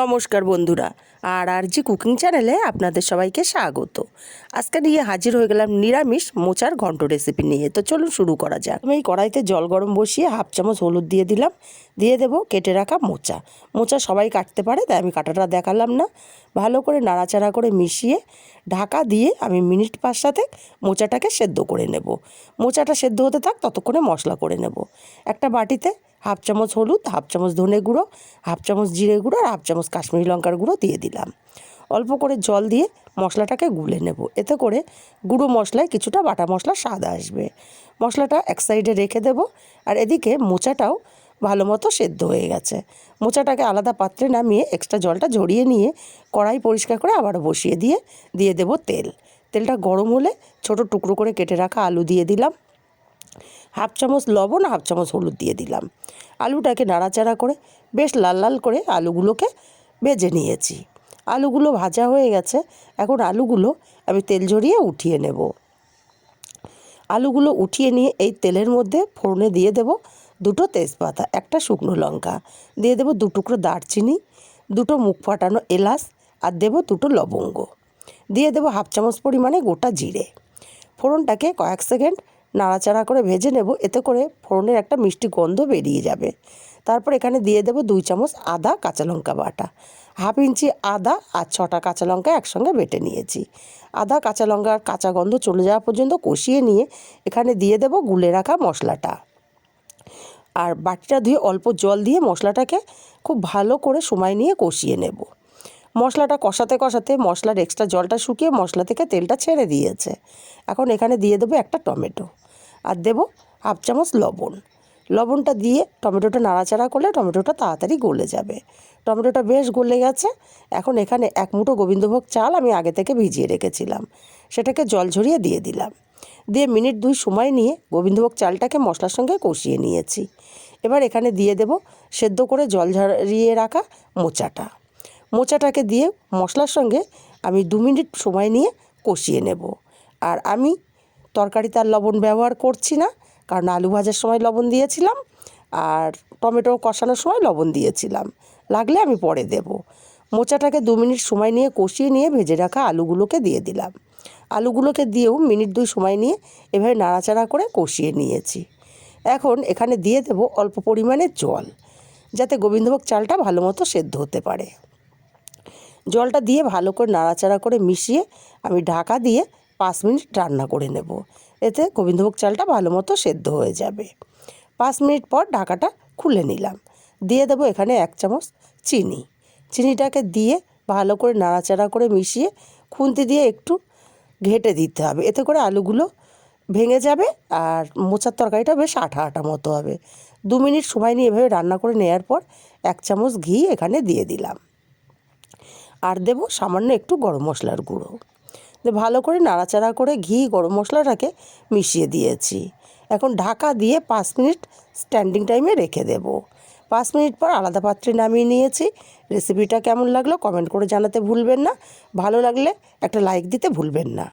নমস্কার বন্ধুরা, আর আর জি কুকিং চ্যানেলে আপনাদের সবাইকে স্বাগত। আজকে নিয়ে হাজির হয়ে গেলাম নিরামিষ মোচার ঘন্ট রেসিপি নিয়ে। তো চলুন শুরু করা যাক। আমি এই কড়াইতে জল গরম বসিয়ে হাফ চামচ হলুদ দিয়ে দিলাম। দিয়ে দেবো কেটে রাখা মোচা। মোচা সবাই কাটতে পারে, তাই আমি কাটাটা দেখালাম না। ভালো করে নাড়াচাড়া করে মিশিয়ে ঢাকা দিয়ে আমি মিনিট পাঁচ সাথে মোচাটাকে সেদ্ধ করে নেব। মোচাটা সেদ্ধ হতে থাক, ততক্ষণে মশলা করে নেব। একটা বাটিতে হাফ চামচ হলুদ, হাফ চামচ ধনে গুঁড়ো, হাফ চামচ জিরে গুঁড়ো আর হাফ চামচ কাশ্মীরি লঙ্কার গুঁড়ো দিয়ে দিলাম। অল্প করে জল দিয়ে মশলাটাকে গুলে নেব। এতে করে গুঁড়ো মশলায় কিছুটা বাটা মশলা স্বাদ আসবে। মশলাটা এক সাইডে রেখে দেব আর এদিকে মোচাটাও ভালো মতো সেদ্ধ হয়ে গেছে। মোচাটাকে আলাদা পাত্রে নামিয়ে এক্সট্রা জলটা ঝরিয়ে নিয়ে কড়াই পরিষ্কার করে আবার বসিয়ে দিয়ে দিয়ে দেব তেল। তেলটা গরম হলে ছোট টুকরো করে কেটে রাখা আলু দিয়ে দিলাম। হাফ চামচ লবণ, হাফ চামচ হলুদ দিয়ে দিলাম। আলুটাকে নাড়াচাড়া করে বেশ লাল লাল করে আলুগুলোকে ভেজে নিয়েছি। আলুগুলো ভাজা হয়ে গেছে, এখন আলুগুলো আমি তেল ঝরিয়ে উঠিয়ে নেব। আলুগুলো উঠিয়ে নিয়ে এই তেলের মধ্যে ফোড়নে দিয়ে দেব। দুটো তেজপাতা, একটা শুকনো লঙ্কা। দিয়ে দেবো টুকরো দারচিনি, দুটো মুখ ফাটানো এলাচ আর দেবো দুটো লবঙ্গ। দিয়ে দেবো হাফ চামচ পরিমাণে গোটা জিরে। ফোড়নটাকে কয়েক সেকেন্ড নাড়াচাড়া করে ভেজে নেব, এতে করে ফোড়নের একটা মিষ্টি গন্ধ বেরিয়ে যাবে। তারপর এখানে দিয়ে দেবো দুই চামচ আদা কাঁচা লঙ্কা বাটা। হাফ ইঞ্চি আদা আর ছটা কাঁচা লঙ্কা একসঙ্গে বেটে নিয়েছি। আদা, কাঁচা লঙ্কার কাঁচা গন্ধ চলে যাওয়া পর্যন্ত কষিয়ে নিয়ে এখানে দিয়ে দেবো গুলে রাখা মশলাটা। আর বাটিটা ধুয়ে অল্প জল দিয়ে মশলাটাকে খুব ভালো করে সময় নিয়ে কষিয়ে নেব। মশলাটা কষাতে কষাতে মশলার এক্সট্রা জলটা শুকিয়ে মশলা থেকে তেলটা ছেড়ে দিয়েছে। এখন এখানে দিয়ে দেবো একটা টমেটো। আর দেবো হাফ চামচ লবণ। লবণটা দিয়ে টমেটোটা নাড়াচাড়া করলে টমেটোটা তাড়াতাড়ি গলে যাবে। টমেটোটা বেশ গলে গেছে। এখন এখানে এক মুঠো গোবিন্দভোগ চাল আমি আগে থেকে ভিজিয়ে রেখেছিলাম। সেটাকে জল ঝরিয়ে দিয়ে দিলাম। দিয়ে মিনিট দুই সময় নিয়ে গোবিন্দভোগ চালটাকে মশলার সঙ্গে কষিয়ে নিয়েছি। এবার এখানে দিয়ে দেব সেদ্ধ করে জল ঝরিয়ে রাখা মোচাটা। মোচাটাকে দিয়ে মশলার সঙ্গে আমি দু মিনিট সময় নিয়ে কষিয়ে নেব। আর আমি তরকারিতে আর লবণ ব্যবহার করছি না। কারণ আলু ভাজার সময় লবণ দিয়েছিলাম আর টমেটো কষানোর সময় লবণ দিয়েছিলাম। লাগলে আমি পরে দেব। মোচাটাকে দু মিনিট সময় নিয়ে কষিয়ে নিয়ে ভেজে রাখা আলুগুলোকে দিয়ে দিলাম। আলুগুলোকে দিয়েও মিনিট দুই সময় নিয়ে এভাবে নাড়াচাড়া করে কষিয়ে নিয়েছি। এখন এখানে দিয়ে দেব অল্প পরিমাণে জল, যাতে গোবিন্দভোগ চালটা ভালো মতো সেদ্ধ হতে পারে। জলটা দিয়ে ভালো করে নাড়াচাড়া করে মিশিয়ে আমি ঢাকা দিয়ে পাঁচ মিনিট রান্না করে নেব। এতে গোবিন্দভোগ চালটা ভালো মতো সেদ্ধ হয়ে যাবে। পাঁচ মিনিট পর ঢাকাটা খুলে নিলাম। দিয়ে দেবো এখানে এক চামচ চিনি। চিনিটাকে দিয়ে ভালো করে নাড়াচাড়া করে মিশিয়ে খুন্তি দিয়ে একটু ঘেটে দিতে হবে। এতে করে আলুগুলো ভেঙে যাবে আর মোচার তরকারিটা বেশ আঠা আঠা মতো হবে। দু মিনিট সময় নিয়ে এভাবে রান্না করে নেওয়ার পর এক চামচ ঘি এখানে দিয়ে দিলাম। আর দেব সামান্য একটু গরম মশলার গুঁড়ো। ভালো করে নাড়াচাড়া করে ঘি, গরম মশলাটাকে মিশিয়ে দিয়েছি। এখন ঢাকা দিয়ে পাঁচ মিনিট স্ট্যান্ডিং টাইমে রেখে দেব। পাঁচ মিনিট পর আলাদা পাত্রে নামিয়ে নিয়েছি। রেসিপিটা কেমন লাগল কমেন্ট করে জানাতে ভুলবেন না। ভালো লাগলে একটা লাইক দিতে ভুলবেন না।